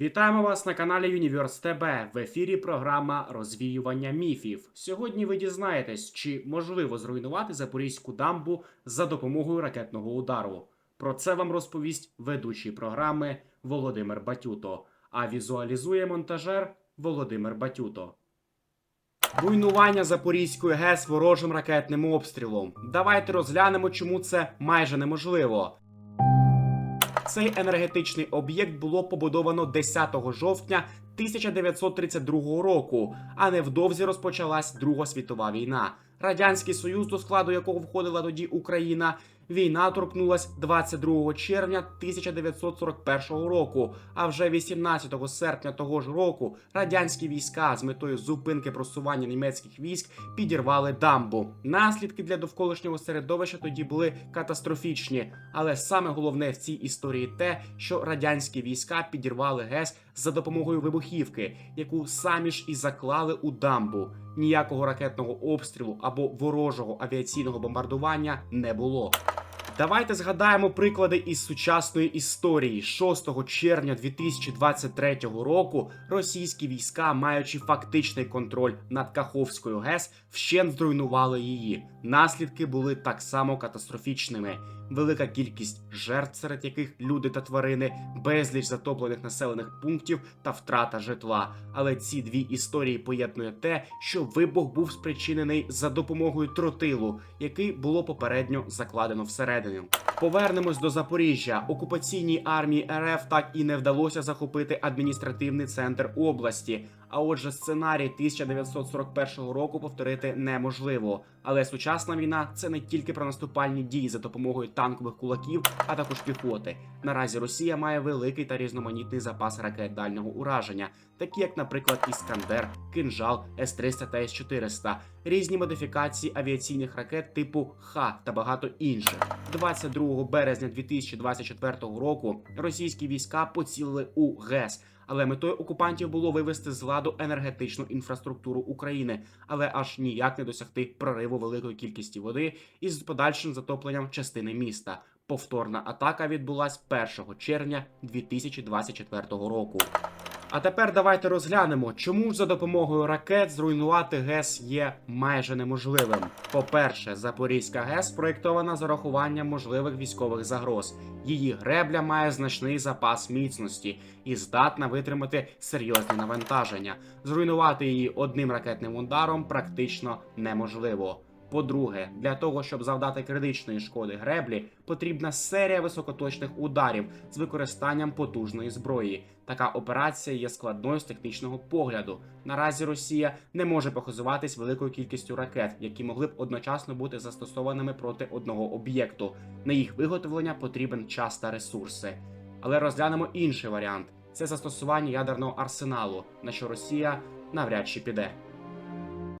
Вітаємо вас на каналі Universe ТБ. В ефірі програма розвіювання міфів. Сьогодні ви дізнаєтесь, чи можливо зруйнувати Запорізьку дамбу за допомогою ракетного удару. Про це вам розповість ведучий програми Володимир Батюто. А візуалізує монтажер Володимир Батюто. Руйнування Запорізької ГЕС ворожим ракетним обстрілом. Давайте розглянемо, чому це майже неможливо. Цей енергетичний об'єкт було побудовано 10 жовтня 1932 року, а невдовзі розпочалась Друга світова війна. Радянський Союз, до складу якого входила тоді Україна, війна торкнулась 22 червня 1941 року. А вже 18 серпня того ж року радянські війська з метою зупинки просування німецьких військ підірвали дамбу. Наслідки для довколишнього середовища тоді були катастрофічні. Але саме головне в цій історії те, що радянські війська підірвали ГЕС за допомогою вибухівки, яку самі ж і заклали у дамбу. Ніякого ракетного обстрілу або ворожого авіаційного бомбардування не було. Давайте згадаємо приклади із сучасної історії. 6 червня 2023 року російські війська, маючи фактичний контроль над Каховською ГЕС, вщен зруйнували її. Наслідки були так само катастрофічними. Велика кількість жертв, серед яких люди та тварини, безліч затоплених населених пунктів та втрата житла. Але ці дві історії поєднує те, що вибух був спричинений за допомогою тротилу, який було попередньо закладено всередину. Повернемось до Запоріжжя. Окупаційній армії РФ так і не вдалося захопити адміністративний центр області. А отже, сценарій 1941 року повторити неможливо. Але сучасна війна це не тільки про наступальні дії за допомогою танкових кулаків, а також піхоти. Наразі Росія має великий та різноманітний запас ракет дальнього ураження, такі як, наприклад, Іскандер, Кинжал, С-300 та С-400, різні модифікації авіаційних ракет типу Х та багато інших. 22 березня 2024 року російські війська поцілили у ГЕС. Але метою окупантів було вивести з ладу енергетичну інфраструктуру України, але аж ніяк не досягти прориву великої кількості води із подальшим затопленням частини міста. Повторна атака відбулась 1 червня 2024 року. А тепер давайте розглянемо, чому ж за допомогою ракет зруйнувати ГЕС є майже неможливим. По-перше, Запорізька ГЕС проєктована з урахуванням можливих військових загроз. Її гребля має значний запас міцності і здатна витримати серйозні навантаження. Зруйнувати її одним ракетним ударом практично неможливо. По-друге, для того, щоб завдати критичної шкоди греблі, потрібна серія високоточних ударів з використанням потужної зброї. Така операція є складною з технічного погляду. Наразі Росія не може похизуватись великою кількістю ракет, які могли б одночасно бути застосованими проти одного об'єкту. На їх виготовлення потрібен час та ресурси. Але розглянемо інший варіант: це застосування ядерного арсеналу, на що Росія навряд чи піде.